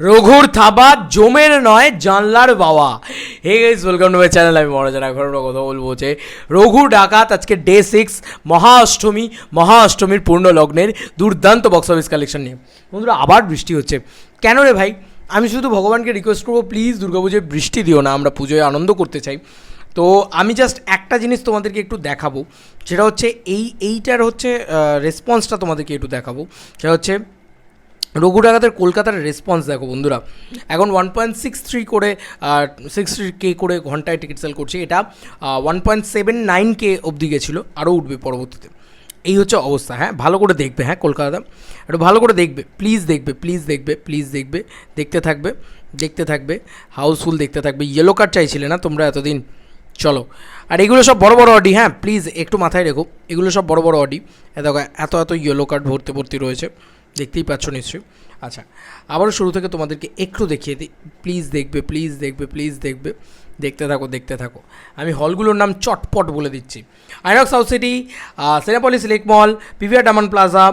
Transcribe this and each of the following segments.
রঘুর থাবা জমের নয়, জানলার বাবা hey guys welcome to my channel আমি মহারাজান এখন কথা বলব যে রঘু ডাকাত আজকে ডে সিক্স মহা অষ্টমী মহা অষ্টমীর পূর্ণ লগ্নের দুর্দান্ত বক্স অফিস কালেকশন নিয়ে। বন্ধুরা, আবার বৃষ্টি হচ্ছে। কেন রে ভাই? আমি শুধু ভগবানকে রিকোয়েস্ট করব প্লিজ দুর্গাপুজোয় বৃষ্টি দিও না, আমরা পুজোয় আনন্দ করতে চাই। তো আমি জাস্ট একটা জিনিস তোমাদেরকে একটু দেখাবো, সেটা হচ্ছে এই, এইটার হচ্ছে রেসপন্সটা তোমাদেরকে একটু দেখাবো। সেটা হচ্ছে রঘু ডাকাতের কলকাতার রেসপন্স দেখো বন্ধুরা। এখন ওয়ান পয়েন্ট সিক্স থ্রি করে সিক্স থ্রি কে করে ঘন্টায় টিকিট সেল করছে। এটা one point seven nine K অবধি গেছিল, আরও উঠবে পরবর্তীতে। এই হচ্ছে অবস্থা হ্যাঁ? ভালো করে দেখবে হ্যাঁ কলকাতা একটু ভালো করে দেখবে প্লিজ দেখবে প্লিজ দেখবে প্লিজ দেখবে, দেখতে থাকবে দেখতে থাকবে হাউসফুল দেখতে থাকবে। ইয়েলো কার্ড চাইছিলে না তোমরা এতদিন? চলো। আর এগুলো সব বড় বড় অডি হ্যাঁ? প্লিজ একটু মাথায় রেখো, এগুলো সব বড় বড় অডি এত এত এত ইয়েলো কার্ড ভর্তি ভর্তি রয়েছে। দেখতেই পাচ্ছ নিশ্চয়ই। আচ্ছা আবারও শুরু থেকে তোমাদেরকে একটু দেখিয়ে দিই। প্লিজ দেখবে প্লিজ দেখবে প্লিজ দেখবে। দেখতে থাকো দেখতে থাকো। আমি হলগুলোর নাম চটপট বলে দিচ্ছি। INOX South City Cinepolis Lake Mall PVR Diamond Plaza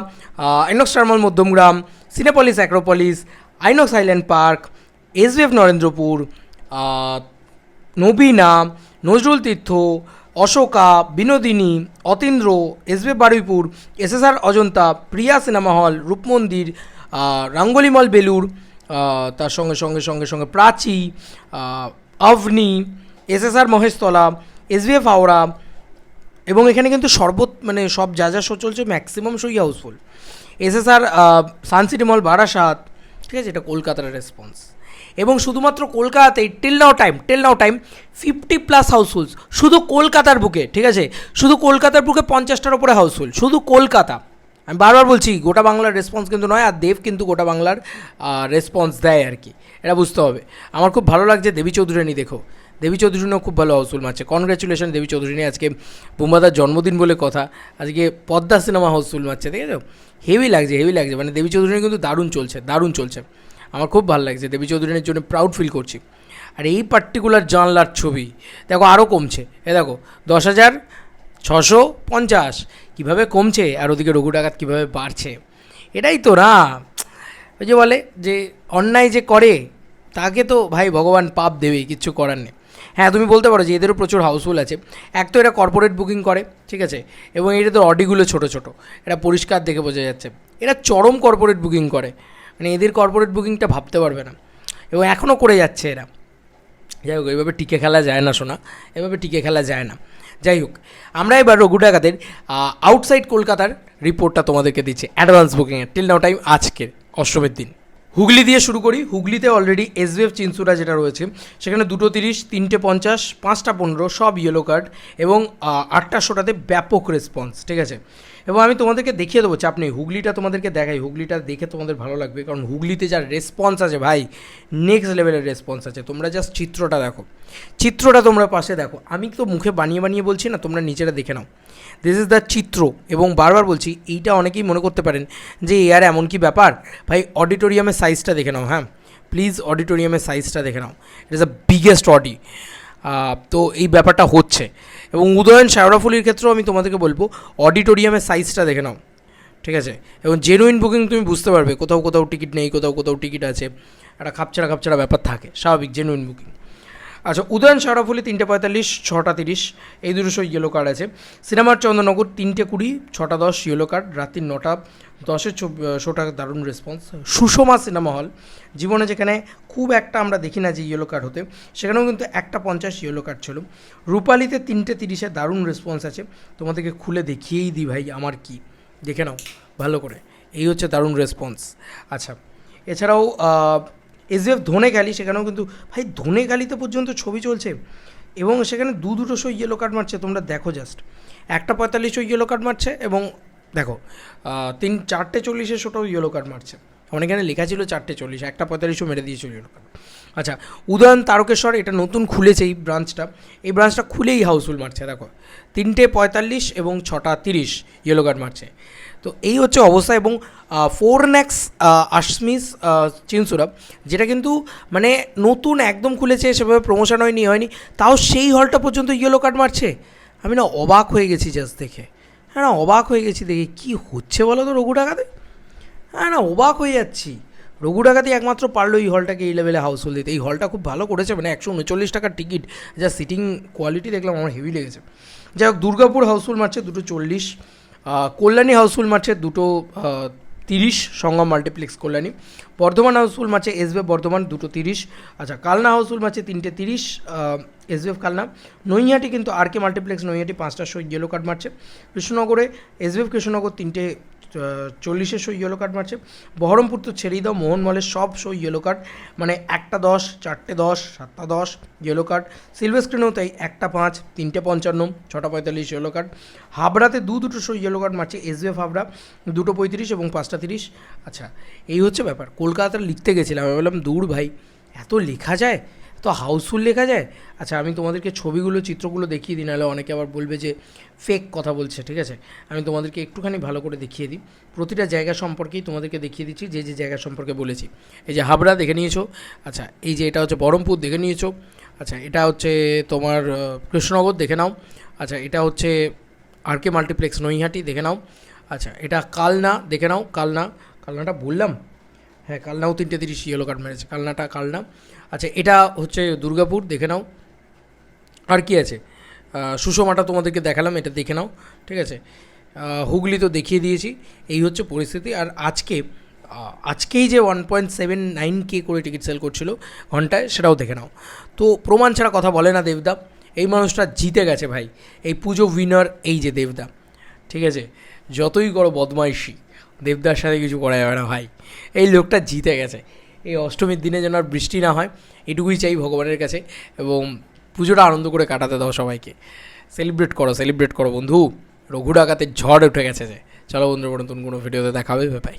INOX টার্মল Madhyamgram Cinepolis Acropolis INOX Island park SBF Narendrapur Nabina Nazrul Tirtha Ashoka, Binodini, Atindra SB Baruipur SSR Ajanta, Priya cinema hall, Rupmandir রাঙ্গলিমল Belur তার সঙ্গে সঙ্গে সঙ্গে সঙ্গে Prachi অভনি SSR Maheshtala SBF Howrah এবং এখানে কিন্তু সর্বত মানে সব যা যা শো চলছে maximum শোই housefull SSR sun city mall, Barasat, ঠিক আছে? এটা কলকাতার রেসপন্স এবং শুধুমাত্র কলকাতাতেই till now time till now time fifty plus housefulls শুধু কলকাতার বুকে, ঠিক আছে? শুধু কলকাতার বুকে পঞ্চাশটার উপরে হাউসফুল শুধু কলকাতা। আমি বারবার বলছি, গোটা বাংলার রেসপন্স কিন্তু নয়, আর দেব কিন্তু গোটা বাংলার রেসপন্স দেয় আর কি। এটা বুঝতে হবে। আমার খুব ভালো লাগছে দেবী চৌধুরানী দেখো। দেবী চৌধুরীও খুব ভালো হাউসফুল মারছে। কনগ্রাচুলেশন দেবী চৌধুরী আজকে বুম্বাদার জন্মদিন বলে কথা। আজকে পদ্মা সিনেমা হাউসফুল মারছে ঠিক আছে হেভি লাগছে হেভি লাগছে। মানে দেবী চৌধুরী কিন্তু দারুণ চলছে দারুণ চলছে। আমার খুব ভালো লাগছে, দেবী চৌধুরীর জন্য প্রাউড ফিল করছি। আর এই পার্টিকুলার জানলার ছবি, দেখো আরও কমছে। এ দেখো, দশ হাজার ছশো পঞ্চাশ, কীভাবে কমছে আর ওদিকে রঘু ডাকাত কীভাবে বাড়ছে। এটাই তো না, ওই যে বলে যে অন্যায় যে করে, তাকে তো ভাই ভগবান পাপ দেবেই কিচ্ছু করার নেই। হ্যাঁ তুমি বলতে পারো যে এদেরও প্রচুর হাউসফুল আছে। এক তো এরা কর্পোরেট বুকিং করে, ঠিক আছে, এবং এটা তো অডিগুলো ছোটো ছোটো এটা পরিষ্কার দেখে বোঝা যাচ্ছে। এরা চরম কর্পোরেট বুকিং করে। মানে এদের কর্পোরেট বুকিংটা ভাবতে পারবে না। এবং এখনও করে যাচ্ছে এরা। যাই হোক এইভাবে টিকে খেলা যায় না শোনা এভাবে টিকে খেলা যায় না। যাই হোক, আমরা এবার রঘু ডাকাতের আউটসাইড কলকাতার রিপোর্টটা তোমাদেরকে দিচ্ছি। অ্যাডভান্স বুকিংয়ের টিল নাও টাইম আজকের, অষ্টমের দিন। হুগলি দিয়ে শুরু করি। হুগলিতে অলরেডি এসবিএফ চিনসুরা যেটা রয়েছে, সেখানে দুটো তিরিশ, তিনটে পঞ্চাশ, পাঁচটা পনেরো, সব ইয়েলো কার্ড এবং আটটা শোটাতে ব্যাপক রেসপন্স ঠিক আছে? এবং আমি তোমাদেরকে দেখিয়ে দেবো, চাপ নেই, হুগলিটা তোমাদেরকে দেখাই, হুগলিটা দেখে তোমাদের ভালো লাগবে, কারণ হুগলিতে যা রেসপন্স আছে ভাই নেক্সট লেভেলের রেসপন্স আছে। তোমরা জাস্ট চিত্রটা দেখো। চিত্রটা তোমরা পাশে দেখো। আমি তো মুখে বানিয়ে বানিয়ে বলছি না, তোমরা নিচেটা দেখে নাও। দিস ইজ দ্য চিত্র, এবং বারবার বলছি, এইটা অনেকেই মনে করতে পারেন যে, এ আর এমন কি ব্যাপার? ভাই অডিটোরিয়ামের সাইজটা দেখে নাও হ্যাঁ? প্লিজ অডিটোরিয়ামের সাইজটা দেখে নাও। It is the biggest audi তো এই ব্যাপারটা হচ্ছে। এবং উদয়ন শেওড়াফুলির ক্ষেত্রেও আমি তোমাদেরকে বলব, অডিটোরিয়ামের সাইজটা দেখে নাও, ঠিক আছে? এবং জেনুইন বুকিং তুমি বুঝতে পারবে, কোথাও কোথাও টিকিট নেই, কোথাও কোথাও টিকিট আছে, একটা খাপছাড়া খাপছাড়া ব্যাপার থাকে, স্বাভাবিক জেনুইন বুকিং আচ্ছা উদয়ন শেওড়াফুলি তিনটে পঁয়তাল্লিশ, ছটা তিরিশ, এই দুটো সব ইয়েলো কার্ড আছে। সিনেমার চন্দ্রনগর তিনটে কুড়ি, ছটা দশ ইয়েলো কার্ড রাত্রি নটা দশের শোটা দারুণ রেসপন্স সুষমা সিনেমা হল জীবনে যেখানে খুব একটা আমরা দেখি না যে ইয়েলো কার্ড হতে, সেখানেও কিন্তু একটা পঞ্চাশ ইয়েলো কার্ড ছিল। রূপালিতে তিনটে তিরিশে দারুণ রেসপন্স আছে। তোমাদেরকে খুলে দেখিয়েই দিই ভাই আমার কি। দেখে নাও, ভালো করে। এই হচ্ছে দারুণ রেসপন্স আচ্ছা এছাড়াও এসবিএফ ধনে গালি, সেখানেও কিন্তু, ভাই ধনে গালিতে পর্যন্ত ছবি চলছে। এবং সেখানে দু দুটো শো ইয়েলো কার্ড মারছে, তোমরা দেখো জাস্ট একটা পঁয়তাল্লিশ পঁয়তাল্লিশও ইয়েলো কার্ড মারছে এবং দেখো তিন, চারটে চল্লিশে শোটাও ইয়েলো কার্ড মারছে। এখানে লেখা ছিল চারটে চল্লিশ, একটা পঁয়তাল্লিশও মেরে দিয়েছিল ইয়েলো কার্ড আচ্ছা উদয়ন তারকেশ্বর এটা নতুন খুলেছে এই ব্রাঞ্চটা এই ব্রাঞ্চটা খুলেই হাউসফুল মারছে, দেখো। তিনটে পঁয়তাল্লিশ এবং ছটা তিরিশ ইয়েলো কার্ড মারছে। তো এই হচ্ছে অবস্থা এবং ফোর ন্যাক্স আশমিস চিনসুরাপ যেটা কিন্তু মানে নতুন একদম খুলেছে, সেভাবে প্রমোশন হয়নি হয়নি। তাও সেই হলটা পর্যন্ত ইয়েলো কার্ড মারছে। আমি না অবাক হয়ে গেছি জাস্ট দেখে। হ্যাঁ অবাক হয়ে গেছি দেখে। কী হচ্ছে বলো তো রঘু ডাকাতে হ্যাঁ না, অবাক হয়ে যাচ্ছি। রঘু ডাকাতি একমাত্র পারল এই হলটাকে এই লেভেলে হাউসফুল দিতে এই হলটা খুব ভালো করেছে মানে একশো উনচল্লিশ টাকার টিকিট যা সিটিং কোয়ালিটি দেখলাম আমার হেভি লেগেছে। যাই হোক, দুর্গাপুর হাউসফুল মারছে দুটো চল্লিশ কল্যাণী হাউসফুল মারছে দুটো তিরিশ, সঙ্গম মাল্টিপ্লেক্স কল্যাণী। বর্ধমান হাউসফুল মারছে এসবিএফ বর্ধমান দুটো তিরিশ। আচ্ছা কালনা হাউসফুল মারছে তিনটে তিরিশ এসবিএফ কালনা। নৈহাটি কিন্তু আর কে মাল্টিপ্লেক্স নৈহাটি পাঁচটার সই ইয়েলো কার্ড মারছে। কৃষ্ণনগরে এসবিএফ কৃষ্ণনগর তিনটে চল্লিশের সই ইয়েলো কার্ড মারছে। বহরমপুর তো ছেড়েই দাও, মোহন মলের সব সই ইয়েলো কার্ড মানে একটা দশ, চারটে দশ, সাতটা দশ ইয়েলো কার্ড সিলভার স্ক্রিনেও তাই একটা পাঁচ, তিনটে পঞ্চান্ন, ছটা পঁয়তাল্লিশ ইয়েলো কার্ড হাবড়াতে দু দুটো সই ইয়েলো কার্ড মারছে এসবিএফ হাবড়া। দুটো পঁয়ত্রিশ এবং পাঁচটা তিরিশ। আচ্ছা এই হচ্ছে ব্যাপার। কলকাতাতে লিখতে গেছিলাম, আমি বললাম, দূর ভাই, এত লেখা যায়? তো হাউসফুল লেখা যায়? আচ্ছা আমি তোমাদেরকে ছবিগুলো, চিত্রগুলো দেখিয়ে দিই, নাহলে অনেকে আবার বলবে যে ফেক কথা বলছে, ঠিক আছে? আমি তোমাদেরকে একটুখানি ভালো করে দেখিয়ে দিই। প্রতিটা জায়গা সম্পর্কেই তোমাদেরকে দেখিয়ে দিচ্ছি, যে যে জায়গা সম্পর্কে বলেছি। এই যে হাবড়া দেখে নিয়েছো আচ্ছা এই যে এটা হচ্ছে বহরমপুর দেখে নিয়েছো আচ্ছা এটা হচ্ছে তোমার কৃষ্ণনগর দেখে নাও আচ্ছা এটা হচ্ছে আর কে মাল্টিপ্লেক্স নৈহাটি দেখে নাও আচ্ছা এটা কালনা দেখে নাও, কালনা, কালনাটা বললাম? হ্যাঁ কালনাও তিনটে তিরিশ ইয়েলো কার্ড মেরেছে। কালনাটা, কালনা। আচ্ছা এটা হচ্ছে দুর্গাপুর, দেখে নাও। আর কি আছে? সুষমাটা তোমাদেরকে দেখালাম, এটা দেখে নাও। ঠিক আছে? হুগলি তো দেখিয়ে দিয়েছি। এই হচ্ছে পরিস্থিতি। আর আজকে আজকেই যে one point seven nine K করে টিকিট সেল করছিল ঘন্টায়, সেটাও দেখে নাও। তো প্রমাণ ছাড়া কথা বলে না দেবদা। এই মানুষটা জিতে গেছে ভাই। এই পুজো উইনার এই যে দেবদা। ঠিক আছে? যতই করো বদমাইশি। দেবদার সাথে কিছু করা যাবে না ভাই। এই লোকটা জিতে গেছে। এই অষ্টমীর দিনে যেন আর বৃষ্টি না হয়, এটুকুই চাই ভগবানের কাছে এবং পুজোটা আনন্দ করে কাটাতে দাও সবাইকে। সেলিব্রেট করো সেলিব্রেট করো বন্ধু। রঘু ডাকাতের ঝড় উঠে গেছে যে। চলো বন্ধু নতুন কোনো ভিডিওতে দেখাবে পাই